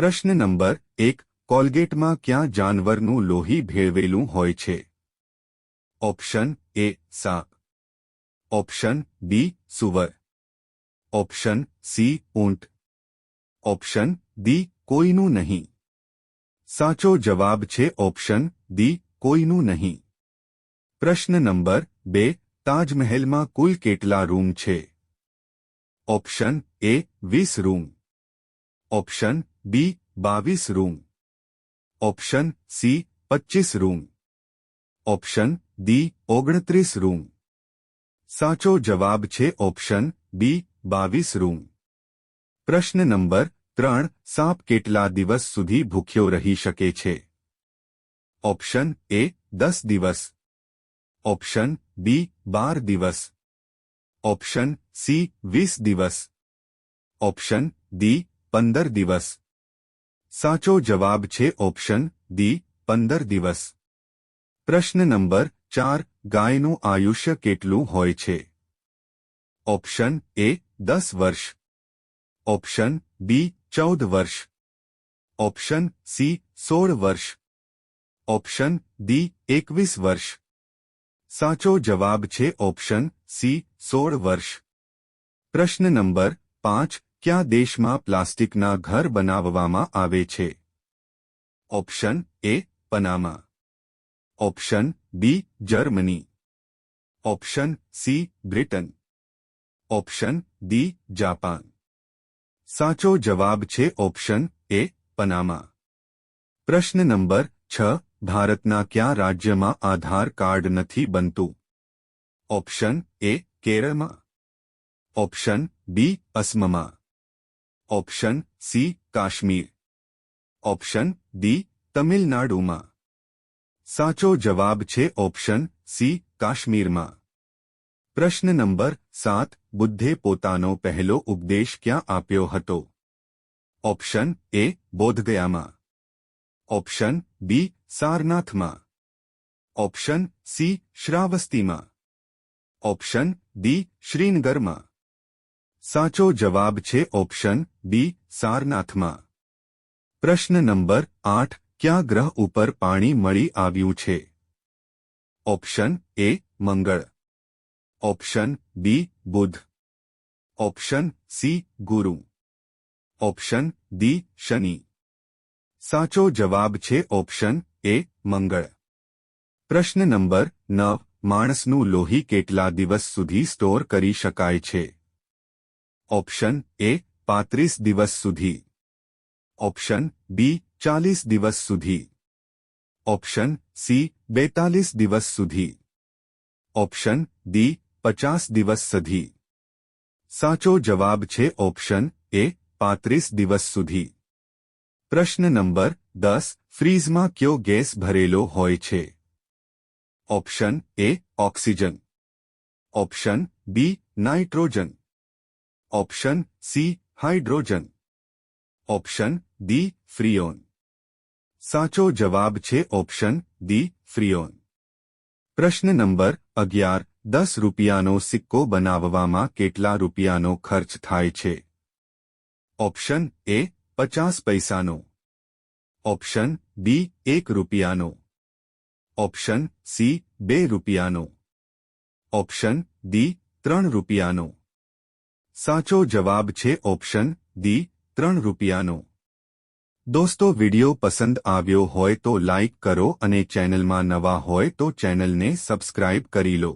प्रश्न नंबर एक कोलगेट में क्या जानवर नु लोही भेड़ेलू ऑप्शन ए सांप ऑप्शन बी सुवर ऑप्शन सी ऊंट ऑप्शन डी कोईनु नहीं साचो जवाब छे ऑप्शन डी कोईनु नहीं प्रश्न नंबर बे ताजमहल में कुल केटला रूम छे ऑप्शन ए वीस रूम ऑप्शन बी बाईस रूम ऑप्शन सी पच्चीस रूम ऑप्शन डी ओगणतरीस रूम साचो जवाब छे ऑप्शन बी बीस रूम प्रश्न नंबर त्रण साप के दिवस सुधी भूख्यो रही शके छे ऑप्शन ए दस दिवस ऑप्शन बी बार दिवस ऑप्शन सी वीस दिवस ऑप्शन डी पंदर दिवस સાચો જવાબ છે ઓપ્શન દી પંદર દિવસ પ્રશ્ન નંબર ચાર ગાયનું આયુષ્ય કેટલું હોય છે ઓપ્શન એ દસ વર્ષ ઓપ્શન બી ચૌદ વર્ષ ઓપ્શન સી સોળ વર્ષ ઓપ્શન ડી એકવીસ વર્ષ સાચો જવાબ છે ઓપ્શન સી સોળ વર્ષ પ્રશ્ન નંબર પાંચ क्या देश में प्लास्टिक ना घर बनाववामा option A Panama option B Germany option C Britain option D Japan साचो जवाब छे ऑप्शन ए पनामा प्रश्न नंबर छ भारतना क्या राज्य में आधार कार्ड नहीं बनतु ऑप्शन ए केरल में option B Assam option C Kashmir option D Tamil Nadu में साचो जवाब छे ऑप्शन सी काश्मीर में प्रश्न नंबर सात बुद्धे पोता पहलो उपदेश क्या आप ऑप्शन ए बोधगया में ऑप्शन बी सारनाथ में ऑप्शन सी श्रावस्ती में ऑप्शन डी श्रीनगर में સાચો જવાબ છે ઓપ્શન બી સારનાથમાં પ્રશ્ન નંબર આઠ ક્યાં ગ્રહ ઉપર પાણી મળી આવ્યું છે option A Mangal option B બુધ ઓપ્શન સી ગુરુ ઓપ્શન ડી શનિ સાચો જવાબ છે ઓપ્શન એ મંગળ પ્રશ્ન નંબર નવ માણસનું લોહી કેટલા દિવસ સુધી સ્ટોર કરી શકાય છે ऑप्शन ए 35 दिवस સુધી ऑप्शन बी 40 दिवस સુધી ऑप्शन सी 42 दिवस સુધી ऑप्शन डी 50 दिवस સુધી સાચો જવાબ છે ઓપ્શન એ 35 દિવસ સુધી પ્રશ્ન નંબર 10 ફ્રીઝમાં ક્યો ગેસ ભરેલો હોય છે option A oxygen option B nitrogen option C hydrogen option D Freon સાચો જવાબ છે ઓપ્શન ડી ફ્રીઓન પ્રશ્ન નંબર અગિયાર દસ રૂપિયાનો સિક્કો બનાવવામાં કેટલા રૂપિયાનો ખર્ચ થાય છે ઓપ્શન એ પચાસ પૈસાનો ઓપ્શન બી એક રૂપિયાનો ઓપ્શન સી બે રૂપિયાનો ઓપ્શન ડી ત્રણ રૂપિયાનો સાચો જવાબ છે ઓપ્શન દી ત્રણ રૂપિયાનો દોસ્તો વિડિયો પસંદ આવ્યો હોય તો લાઇક કરો અને ચેનલમાં નવા હોય તો ચેનલને સબસ્ક્રાઇબ કરી લો